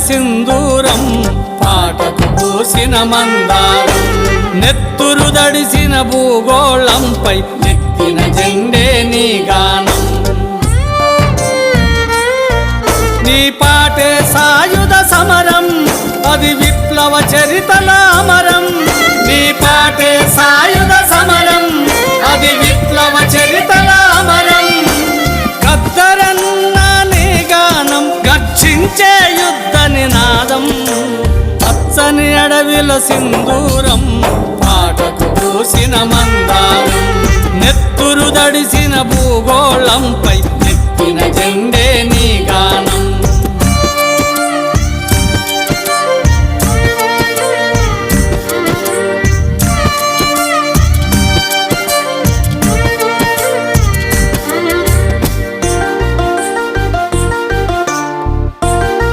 సింధూరం పాటకు పూసిన మందారం నెత్తురు దడిసిన భూగోళంపై ఎత్తిన జెండే నీ గానం. నీ పాటే సాయుధ సమరం అది విప్లవ చరితల అమరం పచ్చని నినాదం పచ్చని అడవిల సింధూరం పాటకు పూసిన మందారం నెత్తురు దడిసిన భూగోళంపై